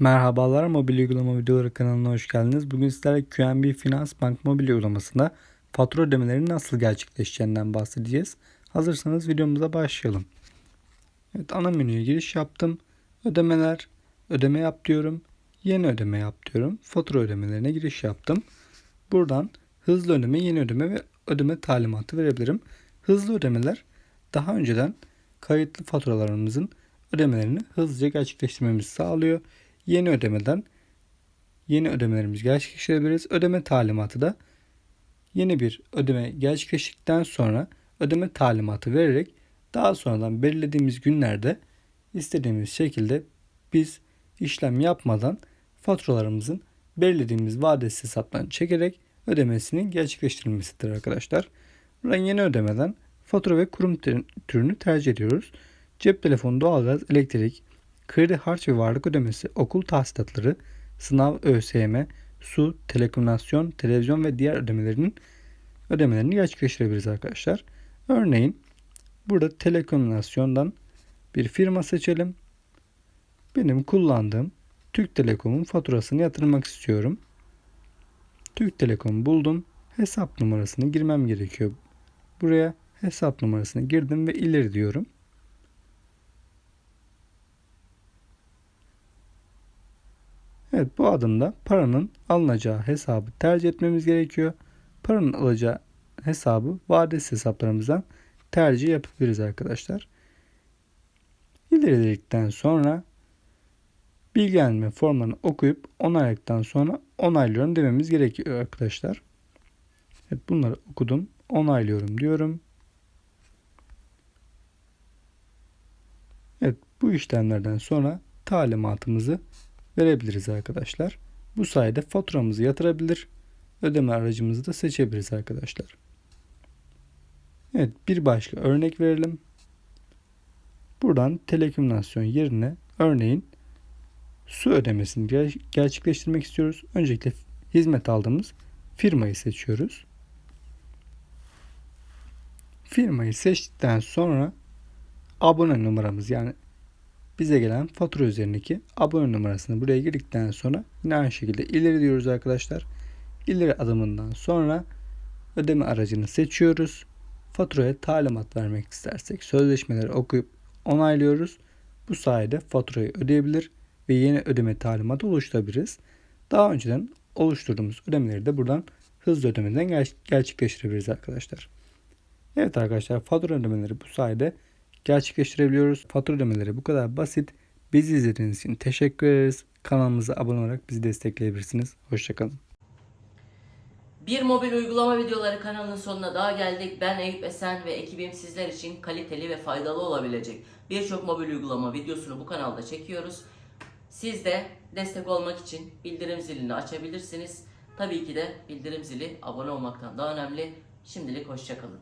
Merhabalar mobil uygulama videoları kanalına hoş geldiniz. Bugün sizlere QNB Finans Bank mobil uygulamasında fatura ödemelerinin nasıl gerçekleşeceğinden bahsedeceğiz. Hazırsanız videomuza başlayalım. Evet ana menüye giriş yaptım. Ödemeler, ödeme yap diyorum. Yeni ödeme yap diyorum. Fatura ödemelerine giriş yaptım. Buradan hızlı ödeme, yeni ödeme ve ödeme talimatı verebilirim. Hızlı ödemeler daha önceden kayıtlı faturalarımızın ödemelerini hızlıca gerçekleştirmemizi sağlıyor. Yeni ödemeden yeni ödemelerimizi gerçekleştirebiliriz. Ödeme talimatı da yeni bir ödeme gerçekleştikten sonra ödeme talimatı vererek daha sonradan belirlediğimiz günlerde istediğimiz şekilde biz işlem yapmadan faturalarımızın belirlediğimiz vadesiz hesaptan çekerek ödemesinin gerçekleştirilmesidir arkadaşlar. Buradan yeni ödemeden fatura ve kurum tür- türünü tercih ediyoruz. Cep telefonu, doğalgaz, elektrik, kredi harç ve varlık ödemesi, okul tahsilatları, sınav, ÖSYM, su, telekomünikasyon, televizyon ve diğer ödemelerinin ödemelerini gerçekleştirebiliriz arkadaşlar. Örneğin burada telekomünikasyondan bir firma seçelim. Benim kullandığım Türk Telekom'un faturasını yatırmak istiyorum. Türk Telekom buldum. Hesap numarasını girmem gerekiyor. Buraya hesap numarasını girdim ve ileri diyorum. Evet bu adımda paranın alınacağı hesabı tercih etmemiz gerekiyor. Paranın alacağı hesabı vadesiz hesaplarımızdan tercih yapabiliriz arkadaşlar. İleri dedikten sonra bilgilendirme formlarını okuyup onayladıktan sonra onaylıyorum dememiz gerekiyor arkadaşlar. Evet bunları okudum. Onaylıyorum diyorum. Evet bu işlemlerden sonra talimatımızı verebiliriz arkadaşlar. Bu sayede faturamızı yatırabilir, ödeme aracımızı da seçebiliriz arkadaşlar. Evet bir başka örnek verelim. Buradan telekomünikasyon yerine örneğin su ödemesini ger- gerçekleştirmek istiyoruz. Öncelikle hizmet aldığımız firmayı seçiyoruz. Firmayı seçtikten sonra abone numaramız yani bize gelen fatura üzerindeki abone numarasını buraya girdikten sonra yine aynı şekilde ileri diyoruz arkadaşlar. İleri adımından sonra ödeme aracını seçiyoruz. Faturaya talimat vermek istersek sözleşmeleri okuyup onaylıyoruz. Bu sayede faturayı ödeyebilir ve yeni ödeme talimatı oluşturabiliriz. Daha önceden oluşturduğumuz ödemeleri de buradan hızlı ödemeden ger- gerçekleştirebiliriz arkadaşlar. Evet arkadaşlar fatura ödemeleri bu sayede gerçekleştirebiliyoruz. Fatura ödemeleri bu kadar basit. Bizi izlediğiniz için teşekkür ederiz. Kanalımıza abone olarak bizi destekleyebilirsiniz. Hoşçakalın. Bir mobil uygulama videoları kanalının sonuna daha geldik. Ben Eyüp Esen ve ekibim sizler için kaliteli ve faydalı olabilecek birçok mobil uygulama videosunu bu kanalda çekiyoruz. Siz de destek olmak için bildirim zilini açabilirsiniz. Tabii ki de bildirim zili abone olmaktan daha önemli. Şimdilik hoşçakalın.